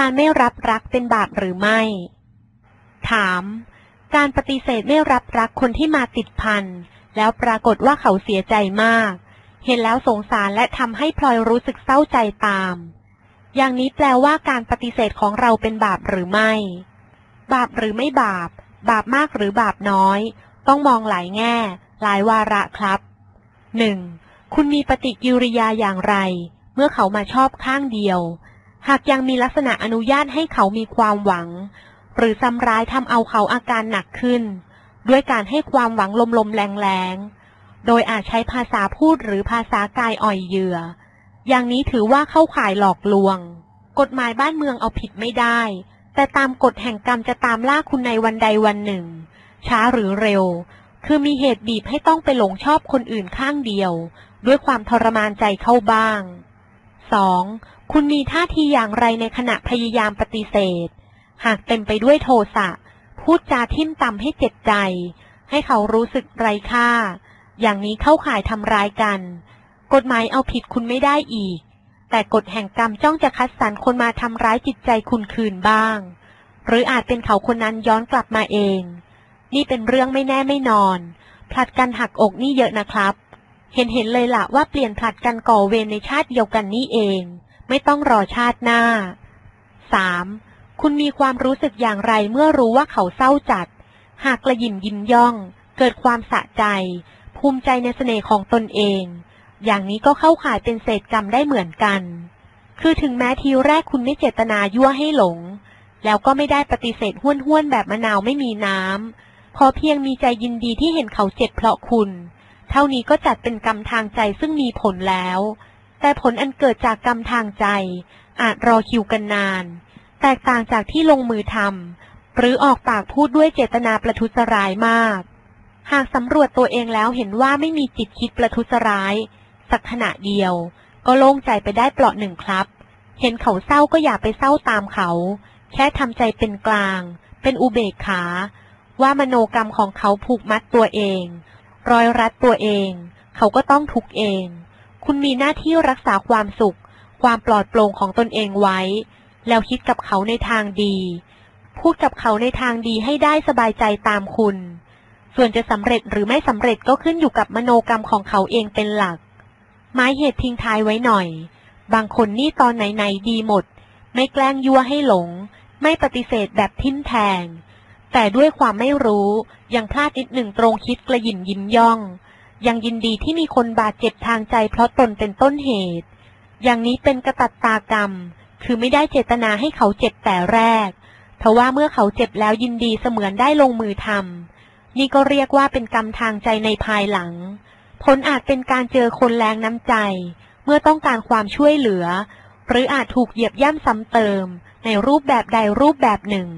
การไม่รับรักเป็นบาปหรือไม่ ถาม การปฏิเสธไม่รับรักคนที่มาติดพัน แล้วปรากฏว่าเขาเสียใจมาก เห็นแล้วสงสารและทำให้พลอยรู้สึกเศร้าใจตาม อย่างนี้แปลว่าการปฏิเสธของเราเป็นบาปหรือไม่ บาปหรือไม่บาป บาปมากหรือบาปน้อย ต้องมองหลายแง่ หลายวาระครับหนึ่งคุณมีปฏิกิริยาอย่างไร เมื่อเขามาชอบข้างเดียว หากยังมีลักษณะอนุญาตให้เขามีความหวัง หรือซ้ำร้ายทำเอาเขาอาการหนักขึ้น ด้วยการให้ความหวังลมๆแรงๆ โดยอาจใช้ภาษาพูดหรือภาษากายอ่อยเหยื่อ อย่างนี้ถือว่าเข้าข่ายหลอกลวง กฎหมายบ้านเมืองเอาผิดไม่ได้ แต่ตามกฎแห่งกรรมจะตามล่าคุณในวันใดวันหนึ่ง ช้าหรือเร็ว คือมีเหตุบีบให้ต้องไปหลงชอบคนอื่นข้างเดียว ด้วยความทรมานใจเข้าบ้าง 2. คุณมีท่าทีอย่างไรในขณะพยายามปฏิเสธ หากเต็มไปด้วยโทสะ พูดจาทิ่มต่ำให้เจ็บใจ ให้เขารู้สึกไร้ค่า อย่างนี้เข้าข่ายทำร้ายกัน กฎหมายเอาผิดคุณไม่ได้อีก แต่กฎแห่งกรรมจ้องจะคัดสรรคนมาทำร้ายจิตใจคุณคืนบ้าง หรืออาจเป็นเขาคนนั้นย้อนกลับมาเอง นี่เป็นเรื่องไม่แน่ไม่นอน ผลัดกันหักอกนี่เยอะนะครับ เห็นเห็นเลยละว่าเปลี่ยนผลัดกันก่อเวรในชาติเดียวกันนี่เอง ไม่ต้องรอชาติหน้า 3. คุณมีความรู้สึกอย่างไรเมื่อรู้ว่าเขาเศร้าจัด หากกระยิมยินย่อง เกิดความสะใจ ภูมิใจในเสน่ห์ของตนเอง อย่างนี้ก็เข้าข่ายเป็นเศษกรรมได้เหมือนกัน คือถึงแม้ทีแรกคุณไม่เจตนายั่วให้หลง แล้วก็ไม่ได้ปฏิเสธห้วนห้วนๆแบบมะนาวไม่มีน้ำพอเพียงมีใจยินดีที่เห็นเขาเจ็บเพราะคุณ เท่านี้ก็จัดเป็นกรรมทางใจซึ่งมีผลแล้ว แต่ผลอันเกิดจากกรรมทางใจ อาจรอคิวกันนาน แตกต่างจากที่ลงมือทำหรือออกปากพูดด้วยเจตนาประทุษร้ายมาก หากสำรวจตัวเองแล้วเห็นว่าไม่มีจิตคิดประทุษร้าย สักขณะเดียว ก็โล่งใจไปได้เปลาะหนึ่งครับ เห็นเขาเศร้าก็อย่าไปเศร้าตามเขา แค่ทำใจเป็นกลาง เป็นอุเบกขา ว่ามโนกรรมของเขาผูกมัดตัวเอง รอยรัดตัวเอง เขาก็ต้องทุกเอง คุณมีหน้าที่รักษาความสุข ความปลอดโปร่งของตนเองไว้ แล้วคิดกับเขาในทางดี พูดกับเขาในทางดีให้ได้สบายใจตามคุณ ส่วนจะสำเร็จหรือไม่สำเร็จก็ขึ้นอยู่กับมโนกรรมของเขาเองเป็นหลัก ไม้เหตุทิ้งท้ายไว้หน่อย บางคนนี่ตอนไหนๆดีหมด ไม่แกล้งยั่วให้หลง ไม่ปฏิเสธแบบทิ่มแทง แต่ด้วยความไม่รู้ ยังพลาดนิดหนึ่งตรงคิดกระหยิมยิ้มย่อง ยังยินดีที่มีคนบาดเจ็บทางใจเพราะตนเป็นต้นเหตุ อย่างนี้เป็นกระตัดตากรรม คือไม่ได้เจตนาให้เขาเจ็บแต่แรกเพราะว่าเมื่อเขาเจ็บแล้วยินดีเสมือนได้ลงมือทำนี่ก็เรียกว่าเป็นกรรมทางใจในภายหลัง ผลอาจเป็นการเจอคนแรงน้ำใจ เมื่อต้องการความช่วยเหลือ หรืออาจถูกเหยียบย่ำซ้ำเติม ในรูปแบบใดรูปแบบหนึ่ง